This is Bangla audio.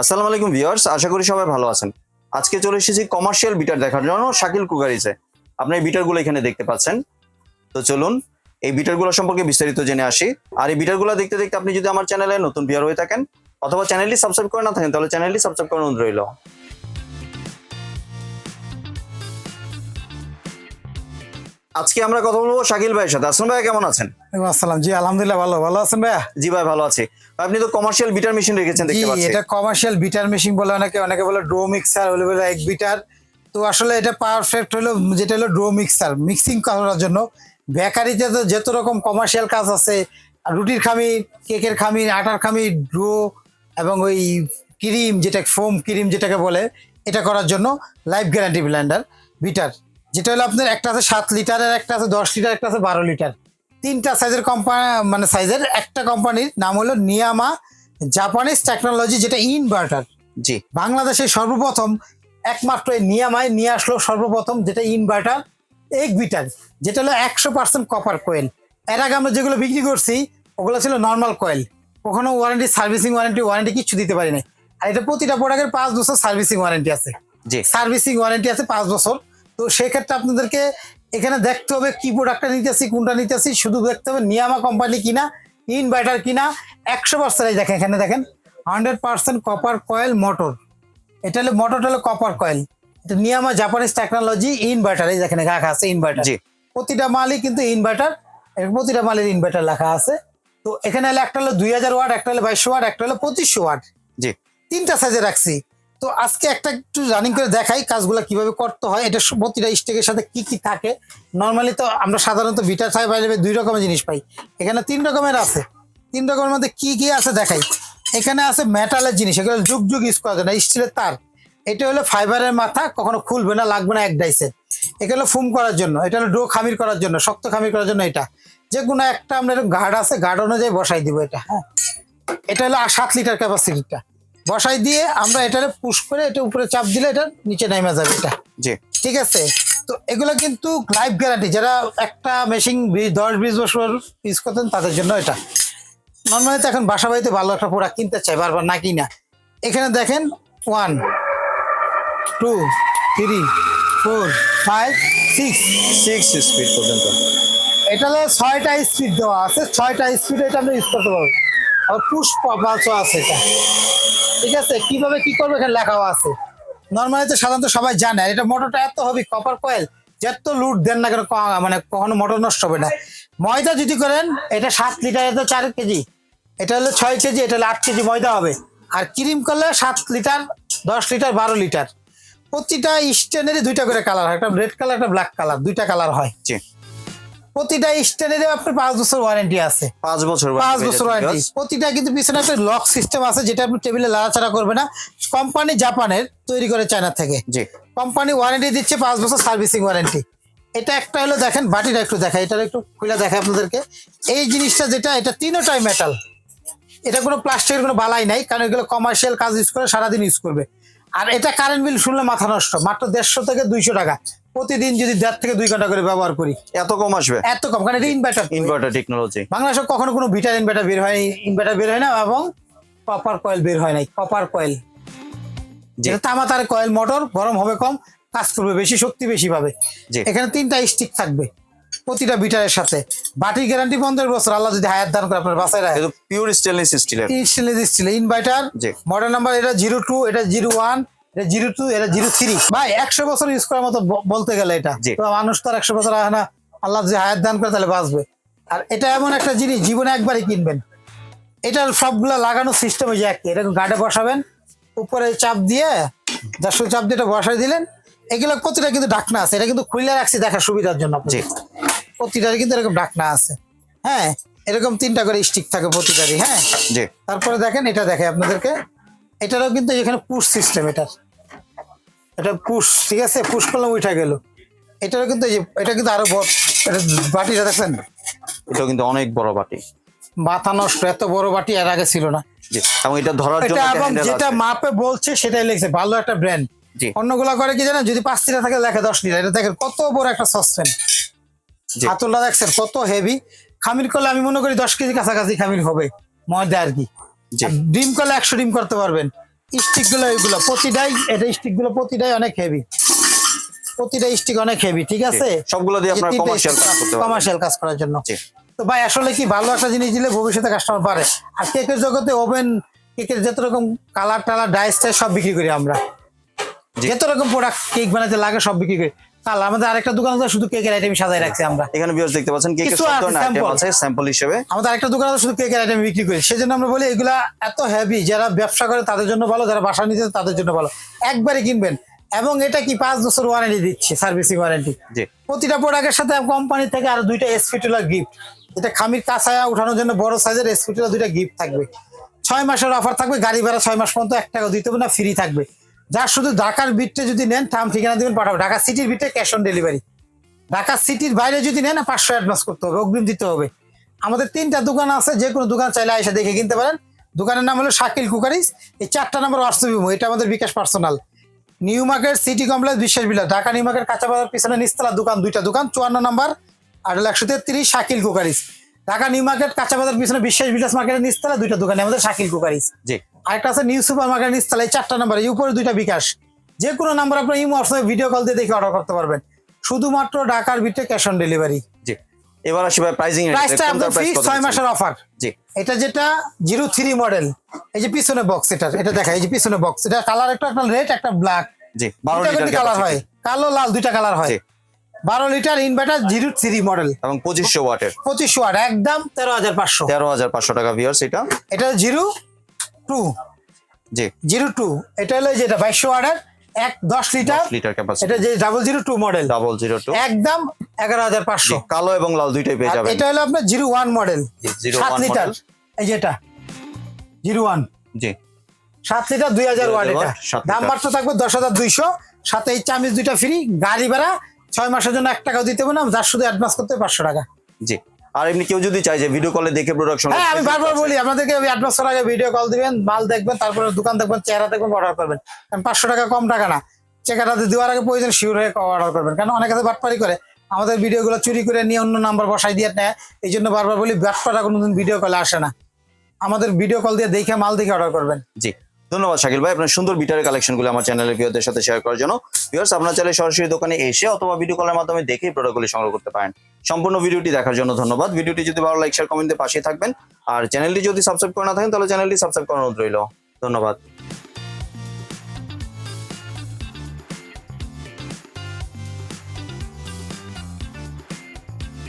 আসসালামু আলাইকুম ভিউয়ার্স আশা করি সবাই ভালো আছেন। আজকে চলে এসেছি কমার্শিয়াল বিটার দেখার জন্য শাকিল কুকারিসে আপনি এই বিটারগুলো এখানে দেখতে পাচ্ছেন। তো চলুন এই বিটারগুলো সম্পর্কে বিস্তারিত জেনে আসি। আর এই বিটারগুলো দেখতে দেখতে আপনি যদি আমার চ্যানেলে নতুন ভিউয়ার হয়ে থাকেন অথবা চ্যানেলটি সাবস্ক্রাইব করে না থাকেন তাহলে চ্যানেলটি সাবস্ক্রাইব করে অনুরোধ রইল। আজকে আমরা কথা বলব শাকিল ভাইয়ের সাথে। আসলাম ভাই কেমন আছেন? আসসালাম। জি আলহামদুলিল্লাহ ভালো। ভালো আছেন ভাইয়া? জি ভাই ভালো আছি। আপনি তো কমার্শিয়াল বিটার মেশিন রেখেছেন দেখতে পাচ্ছি। এটা কমার্শিয়াল বিটার মেশিন বলে অনেকে অনেকে বলে ড্রো মিক্সার বলে বলে এক বিটার তো আসলে এটা পারফেক্ট হলো যেটা হলো ড্রো মিক্সার মিক্সিং করার জন্য। বেকারিতে তো যত রকম কমার্শিয়াল কাজ আছে রুটির খামির কেকের খামির আটার খামির ড্রো এবং ওই ক্রিম যেটা ফোম ক্রিম যেটাকে বলে এটা করার জন্য লাইফ গ্যারান্টি ব্লেন্ডার বিটার যেটা হলো আপনার একটা আছে সাত লিটারের একটা আছে দশ লিটার একটা আছে বারো লিটার তিনটা সাইজের কোম্পানি মানে সাইজের একটা কোম্পানির নাম হলো নিয়ামা জাপানিজ টেকনোলজি যেটা ইনভার্টার জি। বাংলাদেশে সর্বপ্রথম একমাত্র নিয়ামায় নিয়ে আসলো সর্বপ্রথম যেটা ইনভার্টার এক বিটার যেটা হলো একশো পার্সেন্ট কপার কোয়েল এর আগে আমরা যেগুলো বিক্রি করছি ওগুলো ছিল নর্মাল কোয়েল কখনো ওয়ারেন্টি সার্ভিসিং ওয়ারেন্টি ওয়ারেন্টি কিছু দিতে পারি না আর এটা প্রতিটা প্রোডাক্টের পাঁচ বছর সার্ভিসিং ওয়ারেন্টি আছে। জি। সার্ভিসিং ওয়ারেন্টি আছে পাঁচ বছর। তো সেক্ষেত্রে আপনাদেরকে এখানে দেখতে হবে কি প্রোডাক্টটা নিতেছি কোনটা নিতেছি শুধু দেখতে হবে নিয়ামা কোম্পানি কিনা ইনভার্টার কিনা একশো পার্সেন্ট এই দেখেন এখানে দেখেন hundred percent copper coil motor এটা হলো মোটরটা হলো কপার কয়েল এটা নিয়ামা জাপানিজ টেকনোলজি ইনভার্টার এই দেখেন রাখা আছে ইনভার্টার জি। প্রতিটা মালই কিন্তু ইনভার্টার প্রতিটা মালের ইনভার্টার লেখা আছে। তো এখানে হলো একটা হলো দুই হাজার ওয়াট একটা হলো বাইশশো ওয়াট একটা হলো পঁচিশশো ওয়াট। জি। তিনটা সাইজে রাখছি। তো আজকে একটা একটু রানিং করে দেখাই কাজগুলো কীভাবে করতে হয়। এটা প্রতিটা স্টেকের সাথে কি কি থাকে। নর্মালি তো আমরা সাধারণত বিটার ছাই বাইরে দুই রকমের জিনিস পাই। এখানে তিন রকমের আছে। তিন রকমের মধ্যে কি কি আছে দেখাই। এখানে আছে মেটালের জিনিস এগুলো যুগ যুগ ইউজ করা যায় না স্টিলের তার। এটা হলো ফাইবারের মাথা কখনো খুলবে না লাগবে না এক ডাইসে এটা হলো ফুম করার জন্য এটা হলো ডো খামির করার জন্য শক্ত খামির করার জন্য এটা। যে কোনো একটা আমরা এরকম গার্ড আছে গার্ড অনুযায়ী বসাই দিব এটা। হ্যাঁ। এটা হলো আর সাত লিটার ক্যাপাসিটিটা বসাই দিয়ে আমরা এটারে পুশ করে এটা উপরে চাপ দিলে এটা নিচে নেমে যাবে এটা। জি। ঠিক আছে? তো এগুলো কিন্তু লাইফ গ্যারান্টি যারা একটা মেশিন দশ বিশ বছর ইউজ করতেন তাদের জন্য এটা। নর্মালি তো এখন বাসা বাড়িতে ভালো একটা প্রোডাক্ট কিনতে চাই বারবার না কিনা। এখানে দেখেন one two three four five six six speed পর্যন্ত। এটা ছয়টা স্পিড দেওয়া আছে ছয়টা স্পিড এটা আমরা ইউজ করতে পারব। আর পুশ পালসও আছে এটা। ঠিক আছে, কীভাবে কি করবে এখানে লেখাও আছে। নর্মালি তো সাধারণত সবাই জানে, আর এটা মোটরটা এত হবে কপার কয়েল যত লুট দেন না কেন মানে কখনো মোটর নষ্ট হবে না। ময়দা যদি করেন, এটা সাত লিটার এটা চার কেজি এটা হলো ছয় কেজি এটা হলো আট কেজি ময়দা হবে। আর ক্রিম করলে সাত লিটার দশ লিটার বারো লিটার প্রতিটা স্ট্যান্ডেরই দুইটা করে কালার হয়, একটা রেড কালার একটা ব্ল্যাক কালার দুইটা কালার হয়। প্রতিটা স্ট্যান্ডার্ডে আপনার পাঁচ বছর ওয়ারেন্টি আছে। পাঁচ বছর পাঁচ বছর ওয়ারেন্টি প্রতিটা কিন্তু পিছনে একটা লক সিস্টেম আছে যেটা আপনি টেবিলে লাড়াচাড়া করবে না। কোম্পানি জাপানের তৈরি করে চায়না থেকে। জি। কোম্পানি ওয়ারেন্টি দিচ্ছে পাঁচ বছর সার্ভিসিং ওয়ারেন্টি এটা একটা হলো দেখেন বাটিটা একটু দেখাই এটা একটু খুলে দেখাই আপনাদেরকে। এই জিনিসটা যেটা এটা তিনোটাই মেটাল এটা কোনো প্লাস্টিকের কোনো বালাই নাই কারণ এগুলো কমার্শিয়াল কাজ ইউজ করে সারাদিন ইউজ করবে। আর এটা কারেন্ট বিল শুনলে মাথা নষ্ট মাত্র দেড়শো থেকে দুইশো টাকা। প্রতিদিন যদি দেড় থেকে দুই ঘণ্টা করে ব্যবহার করি। এত কম আসবে? এত কম কারণ এটা ইনভার্টার ইনভার্টার টেকনোলজি বাংলাদেশে কখনো কোনো ভিটার ইনভার্টার বের হয় ইনভার্টার বের হয় না এবং কপার কয়েল বের হয় নাই কপার কয়েল। যেটা তামা তার কয়েল মোটর গরম হবে কম কাজ করবে বেশি শক্তি বেশি পাবে। এখানে তিনটা স্টিক থাকবে প্রতিটা বিটারের সাথে। বাটির গ্যারান্টি পনেরো বছর আল্লাহ যদি হায়াত দান করে আপনার বাসায় রাখে। পিওর স্টেনলেস স্টিলের stainless steel inverter. Model number এটা জিরো টু এটা জিরো ওয়ান এটা জিরো টু এটা জিরো থ্রি। ভাই একশো বছর ইউজ করার মতো বলতে গেলে এটা। তো মানুষ তো আর একশো বছর আহে না। আল্লাহ যদি হায়াত দান করে তাহলে বাঁচবে। আর এটা এমন একটা জিনিস জীবনে একবারই কিনবেন। এটার সবগুলো লাগানো সিস্টেম যে একই। এরকম গার্ডে বসাবেন উপরে চাপ দিয়ে দর্শক চাপ দিয়ে এটা বসাই দিলেন। এগুলো প্রতিটা কিন্তু ঢাকনা আছে। এটা কিন্তু খুলে রাখছি দেখার সুবিধার জন্য আপনাদের। কিন্তু এরকম ঢাকনা আছে। হ্যাঁ এরকম তিনটা করে স্টিক থাকে প্রতিটারই হ্যাঁ। তারপরে দেখেন এটা দেখে আপনাদেরকে। এটারও কিন্তু এখানে পুশ সিস্টেম এটার। এটা পুশ ঠিক আছে? পুশ করলাম উঠা গেল। এটারও কিন্তু এই যে এটা কিন্তু আরও বড় এটা বাটিটা দেখছেন? এটা কিন্তু অনেক বড় বাটি। মাথা নষ্ট এত বড় বাটি এর আগে ছিল না। এবং এটা ধরার জন্য এটা এবং যেটা মাপে বলছে সেটাই লিখছে ভালো একটা ব্র্যান্ড অন্যগুলা করে কি জানেন? যদি পাঁচ লিটার থাকে লেখে দশ লিটার। এটা দেখেন কত বড় একটা সসপেন জি। হাতলটা দেখছেন কত হেভি খামির করলে আমি মনে করি দশ কেজি কাছাকাছি খামির হবে ময়দা আর কি। ডিম করলে একশো ডিম করতে পারবেন। স্টিকগুলো এইগুলো প্রতিটাই এটা স্টিকগুলো প্রতিটাই অনেক হেভি প্রতিটা স্টিক অনেক হেভি ঠিক আছে? সবগুলো দিয়ে আপনার কমার্শিয়াল কাজ করতে পারবেন। কমার্শিয়াল কাজ করার জন্য। তো ভাই আসলে কি ভালো একটা জিনিস দিলে ভবিষ্যতে কাস্টমার পারে। আর কেকের জগতে ওভেন কেকের যত রকম কালার টালার ডাইস সব বিক্রি করি আমরা। যত রকম প্রোডাক্ট কেক বানাতে লাগে সব বিক্রি করি। আমাদের আরেকটা দোকান আছে শুধু কেকের আইটেম সাজাই রাখছি আমরা। এখানে ভিউয়ার্স দেখতে পাচ্ছেন কেকের সব আইটেম আছে স্যাম্পল হিসেবে। আমাদের আরেকটা দোকান আছে শুধু কেকের আইটেম বিক্রি করি। সেজন্য আমরা বলি এগুলা এত হেভি যারা ব্যবসা করে তাদের জন্য ভালো যারা বাসা নিতে তাদের জন্য ভালো। একবারে কিনবেন। এবং এটা কি পাঁচ বছর ওয়ারেন্টি দিচ্ছে সার্ভিসিং ওয়ারেন্টি প্রতিটা প্রোডাক্টের সাথে কোম্পানি থেকে আরও দুইটা এসপিটুলার গিফট এটা খামির কাঁচায়া উঠানোর জন্য বড় সাইজের এসপিটুলার দুইটা গিফট থাকবে। ছয় মাসের অফার থাকবে গাড়ি ভাড়া ছয় মাস পর্যন্ত এক টাকা দিতে হবে না ফ্রি থাকবে। যার শুধু ঢাকার বিটটা যদি নেন থাম ঠিকানা দিবেন পাঠাবো। ঢাকা সিটির বিটে ক্যাশ অন ডেলিভারি। ঢাকা সিটির বাইরে যদি নেন, পাঁচশো অ্যাডভান্স করতে হবে, অগ্রিম দিতে হবে। আমাদের তিনটা দোকান আছে, যে কোনো দোকান চাইলে এসে দেখে কিনতে পারেন। দোকানের নাম হলো শাকিল কুকারিস এই চারটা নাম্বার হোয়াটসঅ্যাপ এটা আমাদের bKash personal new market, city complex, Biswas Bilas Dhaka new market, কাঁচা বাজার, পিছনে নিস্তলা দোকান, দুইটা দোকান, চুয়ান্ন নম্বর আর একশো তেত্রিশ, Shakil cookeries Dhaka new market, কাঁচা বাজার, পিছনে বিশ্বাস বিলাস মার্কেটের নিস্তলা দুইটা দোকানে, আমাদের শাকিল কুকারিস জি। আরেকটা আছে নিউ সুপার মার্কেট নিস্তলা এই চারটা নাম্বার এই উপরে দুইটা বিকাশ। যে কোনো নাম্বার আপনার ইমো হোয়াটসঅ্যাপে ভিডিও কল দিয়ে দেখে অর্ডার করতে পারবেন। শুধুমাত্র ঢাকার ভিতরে ক্যাশ অন ডেলিভারি জি। এবার আসি ভাই প্রাইজিং এর প্রাইসটা আপনার ফিক্স ছয় মাসের অফার জি। এটা যেটা জিরো থ্রি মডেল এই যে পিছনে বক্স এটা এটা দেখা এই যে পিছনে বক্স এটা কালার একটা একটা রেড একটা ব্ল্যাক জি 12 লিটার কালার হয় কালো লাল দুইটা কালার হয়। জি। বারো litre inverter zero three model এবং 2500 ওয়াটের পঁচিশশো ওয়াট একদম তেরো হাজার পাঁচশো। 13500 টাকা ভিউয়ার্স এটা? এটা জিরো টু। জি। জিরো টু এটা হলো যেটা বাইশশো ওয়াটের এক দশ লিটার। লিটার ক্যাপাসিটি এটা যে double zero two model double zero two একদম এগারো হাজার পাঁচশো। কালো এবং লাল দুইটাই পেয়ে যাবেন। এটা হলো আপনার জিরো ওয়ান মডেল সাত লিটার। এই যেটা জিরো ওয়ান। জি। সাত লিটার দুই হাজার 2000 ওয়াট এটা। দাম। বাড়তে থাকবে দশ হাজার দুইশো। সাথে এই চামিচ দুইটা ফ্রি গাড়ি ভাড়া ছয় মাসের জন্য এক টাকাও দিতে হবে না। যার শুধু অ্যাডভান্স করতে পাঁচশো টাকা। জি। আর এমনি কেউ যদি চাই যে ভিডিও কলে দেখে প্রোডাকশন হ্যাঁ আমি বারবার বলি আপনাদেরকে অ্যাডভান্স করার আগে ভিডিও কল দিবেন মাল দেখবেন তারপরে দোকান দেখবেন চেহারা দেখবেন অর্ডার করবেন। কারণ পাঁচশো টাকা কম টাকা না। চেকাটাতে দেওয়ার আগে প্রয়োজন শিওর হয়ে অর্ডার করবেন। কারণ অনেকে তো বাটপারি করে। আমাদের ভিডিওগুলো চুরি করে নিয়ে অন্য নাম্বার বসাই দিয়ে নেয়। এই জন্য বারবার বলি বাটপারা কোনোদিন ভিডিও কলে আসে না। আমাদের ভিডিও কল দিয়ে দেখে মাল দেখে অর্ডার করবেন। জি। ধন্যবাদ শাকিল ভাই। আপনার সুন্দর বিটারের কালেকশনগুলো আমার চ্যানেলের ভিউয়ারদের সাথে শেয়ার করার জন্য। ভিউয়ার্স আপনার চাইলে সরাসরি দোকানে এসে অথবা ভিডিও কলের মাধ্যমে দেখেই প্রোডাক্টগুলি সংগ্রহ করতে পারেন। সম্পূর্ণ ভিডিওটি দেখার জন্য ধন্যবাদ। ভিডিওটি যদি ভালো লাইক শেয়ার কমেন্টে পাশে থাকবেন। আর চ্যানেলটি যদি সাবস্ক্রাইব করে না থাকেন, তাহলে চ্যানেলটি সাবস্ক্রাইব করানো রইল। ধন্যবাদ।